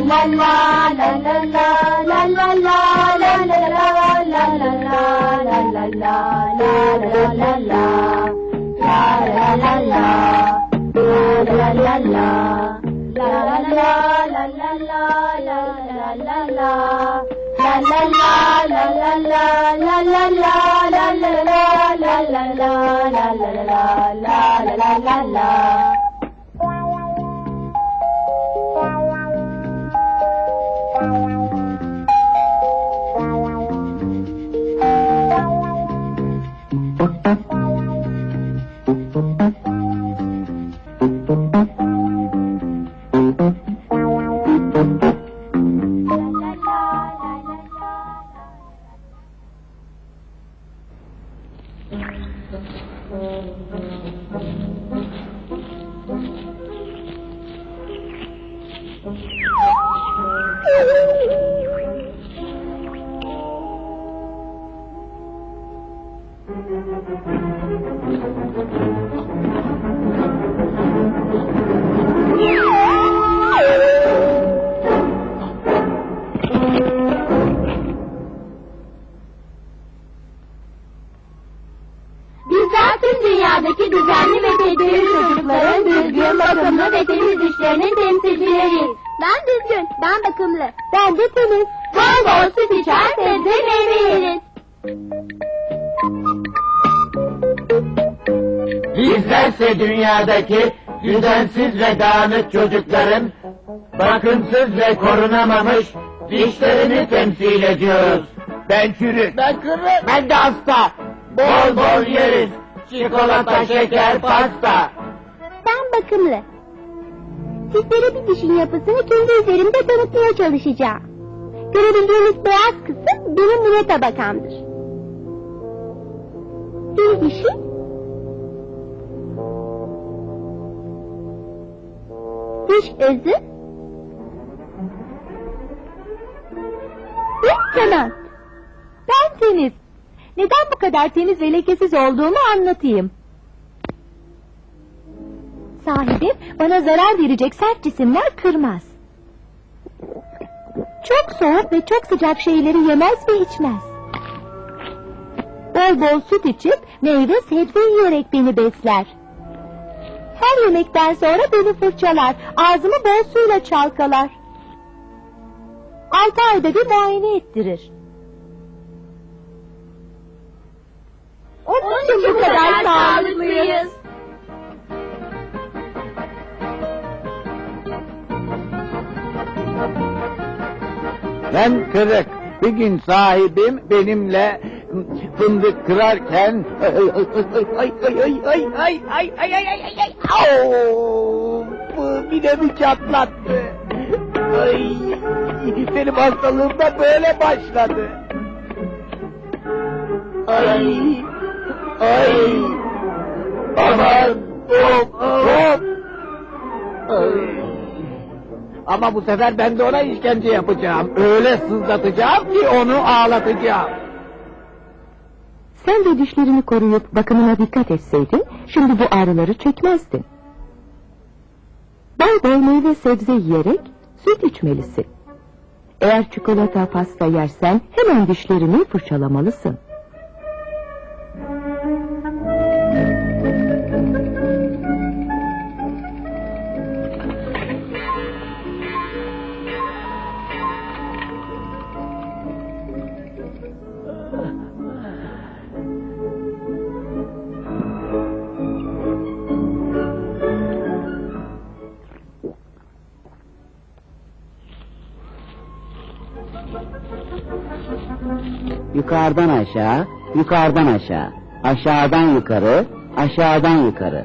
La la la la Bizler tüm dünyadaki düzenli ve tedbirli çocukların düzgün, bakımlı ve temiz dişlerinin temsilcileriyiz. Ben düzgün, ben bakımlı. Ben de temiz. Bol bol süt içer, sebze meyve yeriz. Bizlerse dünyadaki düzensiz ve dağınık çocukların bakımsız ve korunamamış dişlerini temsil ediyoruz. Ben çürük. Ben kırık. Ben de hasta. Bol bol yeriz. Çikolata, şeker, pasta. Ben bakımlı. Sizlere bir dişin yapısını kendi üzerimde tanıtmaya çalışacağım. Görebildiğiniz beyaz kısım benim mine tabakamdır. Bir dişi diş özü bir kanat. Ben temiz. Neden bu kadar temiz ve lekesiz olduğumu anlatayım. Sahibim bana zarar verecek sert cisimler kırmaz. Çok soğuk ve çok sıcak şeyleri yemez ve içmez. Bol bol süt içip meyve sebze yiyerek beni besler. Her yemekten sonra beni fırçalar, ağzımı bol suyla çalkalar. Altı ayda bir muayene ettirir. Onun için bu kadar sağlıklıyız. Ben kırık. Bir gün sahibim benimle fındık kırarken ay ay ay ay ay ay ay ay ay ay Au! Bu midemi çatlattı. Ay, benim hastalığım da böyle başladı. Ay, ay, aman, hop, hop. Ay. Ama bu sefer ben de ona işkence yapacağım. Öyle sızlatacağım ki onu ağlatacağım. Sen de dişlerini koruyup bakımına dikkat etseydin, şimdi bu ağrıları çekmezdin. Bol bol meyve sebze yiyerek süt içmelisin. Eğer çikolata pasta yersen hemen dişlerini fırçalamalısın. Yukarıdan aşağı, yukarıdan aşağı. Aşağıdan yukarı, aşağıdan yukarı.